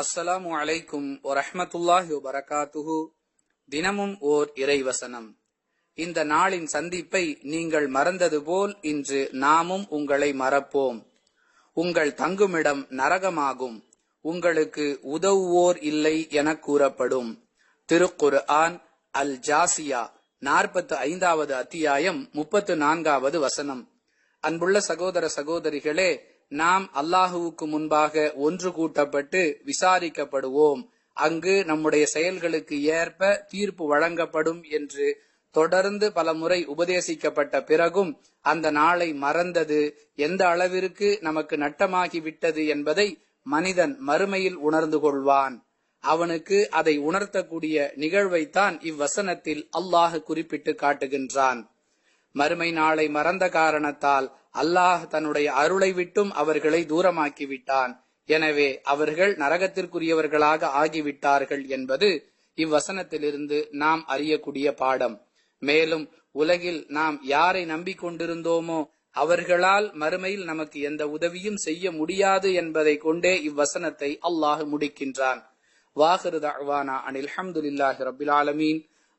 அஸ்ஸலாமு அலைக்கும் வரஹமத்துல்லாஹி வரகாத்துஹு தினமும் ஓர் இறைவசனம். இந்த நாளின் சந்திப்பை நீங்கள் மறந்தது போல் இன்று நாமும் உங்களை மறப்போம். உங்கள் தங்குமிடம் நரகமாகும். உங்களுக்கு உதவுவோர் இல்லை என கூறப்படும். திருக்குர் ஆன் அல் ஜாசியா நாற்பத்து ஐந்தாவது அத்தியாயம் முப்பத்து நான்காவது வசனம். அன்புள்ள சகோதர சகோதரிகளே நாம் அல்லாஹுவுக்கு முன்பாக ஒன்று கூட்டப்பட்டு விசாரிக்கப்படுவோம். அங்கு நம்முடைய செயல்களுக்கு ஏற்ப தீர்ப்பு வழங்கப்படும் என்று தொடர்ந்து பல முறை உபதேசிக்கப்பட்ட பிறகும் அந்த நாளை மறந்தது. எந்த அளவிற்கு நமக்கு நட்டமாகி விட்டது என்பதை மனிதன் மறுமையில் உணர்ந்து கொள்வான். அவனுக்கு அதை உணர்த்தக்கூடிய நிகழ்வைத்தான் இவ்வசனத்தில் அல்லாஹ் குறிப்பிட்டு காட்டுகின்றான். மறுமை நாளை மறந்த காரணத்தால் அல்லாஹ் தன்னுடைய அருளை விட்டும் அவர்களை தூரமாக்கி விட்டான் எனவே அவர்கள் நரகத்திற்குரியவர்களாக ஆகிவிட்டார்கள் என்பது இவ்வசனத்திலிருந்து நாம் அறியக்கூடிய பாடம். மேலும் உலகில் நாம் யாரை நம்பிக்கொண்டிருந்தோமோ அவர்களால் மறுமையில் நமக்கு எந்த உதவியும் செய்ய முடியாது என்பதை கொண்டே இவ்வசனத்தை அல்லாஹ் முடிக்கின்றான். வாஹிரு அனில் அஹமதுல்லாஹி ரபில் ஆலமீன்.